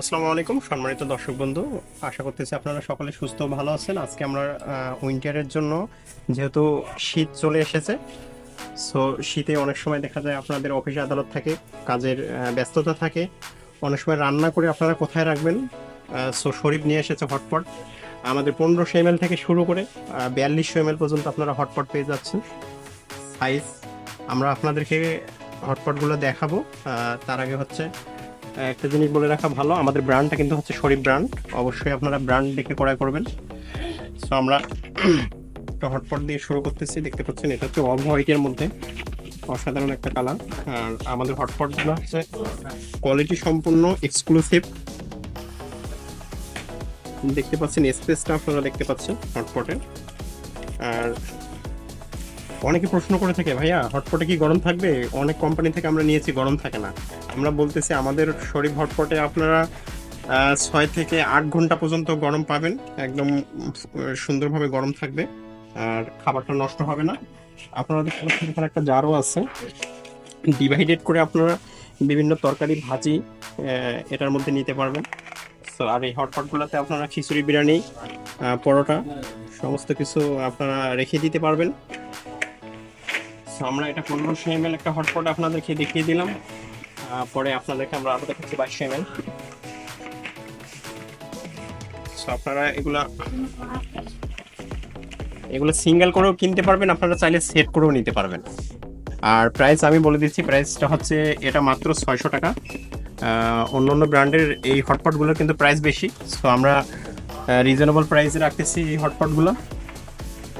আসসালামু আলাইকুম, সম্মানিত দর্শক বন্ধু। আশা করতেছি আপনারা সকলে সুস্থ ভালো আছেন। আজকে আমরা উইন্টারের জন্য যেহেতু শীত চলে এসেছে, সো শীতে অনেক সময় দেখা যায় আপনাদের অফিস আদালত থাকে, কাজের ব্যস্ততা থাকে। অনেক সময় রান্না করে আপনারা কোথায় রাখবেন? সো শরীফ নিয়ে এসেছে হটপট। আমাদের পনেরোশো এম থেকে শুরু করে বিয়াল্লিশশো এম পর্যন্ত আপনারা হটপট পেয়ে যাচ্ছেন। সাইজ, আমরা আপনাদেরকে হটপটগুলো দেখাবো। তার আগে হচ্ছে একটা জিনিস বলে রাখা ভালো, আমাদের ব্র্যান্ডটা কিন্তু হচ্ছে শরীফ ব্র্যান্ড অবশ্যই আপনারা ব্র্যান্ড দেখে ক্রয় করবেন। সো আমরা হটপট দিয়ে শুরু করতেছি। দেখতে পাচ্ছেন, এটা হচ্ছে অফ হোয়াইটের মধ্যে। অসাধারণ একটা কালার আর আমাদের হটপটগুলো হচ্ছে কোয়ালিটি সম্পূর্ণ এক্সক্লুসিভ দেখতে পাচ্ছেন স্পেসটা আপনারা দেখতে পাচ্ছেন হটপটের আর অনেকে প্রশ্ন করে থাকে, ভাইয়া হটপটে কি গরম থাকবে? অনেক কোম্পানি থেকে আমরা নিয়েছি, গরম থাকে না। আমরা বলতেছি, আমাদের শরীর হটপটে আপনারা ছয় থেকে আট ঘণ্টা পর্যন্ত গরম পাবেন। একদম সুন্দরভাবে গরম থাকবে। আর খাবারটা নষ্ট হবে না। আপনাদের এখানে একটা জারও আছে। ডিভাইডেড করে আপনারা বিভিন্ন তরকারি, ভাজি এটার মধ্যে নিতে পারবেন। তো আর এই হটপটগুলোতে আপনারা খিচুড়ি, বিরিয়ানি পরোটা, সমস্ত কিছু আপনারা রেখে দিতে পারবেন। তো আমরা এটা পনেরোশো এম একটা হটপট আপনাদেরকে দেখিয়ে দিলাম। পরে আপনাদেরকে আমরা আরও দেখাচ্ছি বাইশশো এম আপনারা এগুলা এগুলো সিঙ্গেল করেও কিনতে পারবেন, আপনারা চাইলে সেট করেও নিতে পারবেন। আর প্রাইস আমি বলে দিচ্ছি প্রাইসটা হচ্ছে, এটা মাত্র ছয়শো টাকা। অন্য অন্য ব্র্যান্ডের এই হটপটগুলোর কিন্তু প্রাইস বেশি। সো আমরা রিজনেবল প্রাইসে রাখতেছি এই হটপটগুলো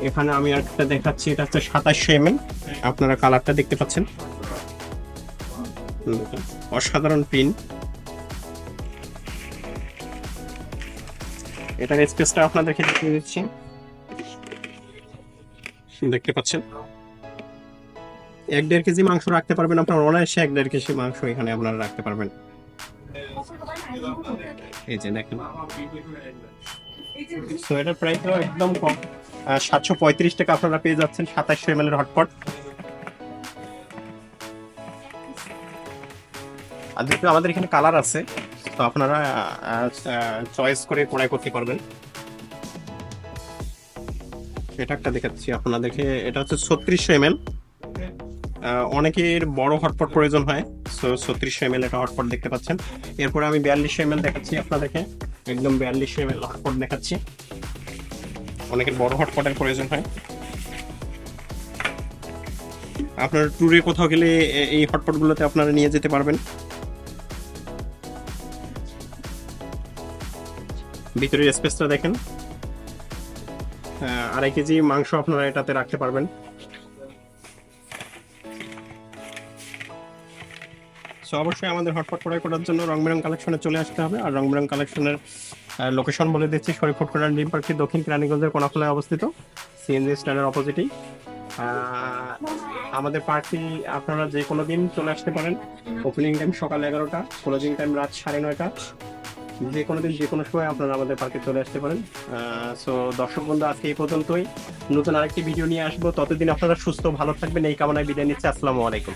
এখানে আমি একটা দেখাচ্ছি, এটা হচ্ছে সাতাশশো এম আপনারা কালারটা দেখতে পাচ্ছেন। অসাধারণ প্রিন্ট এটার স্পেসটা আপনাদেরকে দেখিয়ে দিচ্ছি। দেখতে পাচ্ছেন? এক দেড় কেজি মাংস রাখতে পারবেন আপনার, অনায়াসে এক দেড় কেজি মাংস এখানে আপনারা রাখতে পারবেন। এই যে দেখেন। তো এটার একদম কম। সাতশো পঁয়ত্রিশ টাকা আপনারা পেয়ে যাচ্ছেন সাতাশশো এম এর হটপট আর যেহেতু আমাদের এখানে কালার আছে, তো আপনারা চয়েস করে ক্রয় করতে পারবেন। এটা একটা দেখাচ্ছি আপনাদেরকে, এটা হচ্ছে ছত্রিশশো এম এল অনেকের বড় হটপট প্রয়োজন হয় সো ছত্রিশশো এম এল একটা হটপট দেখতে পাচ্ছেন। এরপরে আমি বিয়াল্লিশশো এম এল দেখাচ্ছি আপনাদেরকে, একদম বিয়াল্লিশশো এম এল হটপট দেখাচ্ছি। অনেকের বড় হটপটের প্রয়োজন হয়। আপনার ট্যুরে কোথাও গেলে এই হটপটগুলোতে আপনারা নিয়ে যেতে পারবেন। ভিতরের স্পেসটা দেখেন। আড়াই কেজি মাংস আপনারা এটাতে রাখতে পারবেন। সো অবশ্যই আমাদের হটপট ক্রয় করার জন্য রং বেরং কালেকশনে চলে আসতে হবে। আর রং বেরং কালেকশনের লোকেশন বলে দিচ্ছি, শরীফ ফুটকরার ডিম পার্কটি দক্ষিণ কেরানীগঞ্জের কোনাফলায় অবস্থিত। সিএনজি স্ট্যান্ডের অপোজিটেই আমাদের পার্কটি আপনারা যে কোনো দিন চলে আসতে পারেন। ওপেনিং টাইম সকাল এগারোটা ক্লোজিং টাইম রাত সাড়ে নয়টা। যে কোনো দিন, যে কোনো সময় আপনারা আমাদের পার্কে চলে আসতে পারেন। সো দর্শক বন্ধু, আজকে এই পর্যন্তই। নতুন আরেকটি ভিডিও নিয়ে আসব। ততদিন আপনারা সুস্থ, ভালো থাকবেন। এই কামনায় বিদায় নিচ্ছি। আসসালামু আলাইকুম।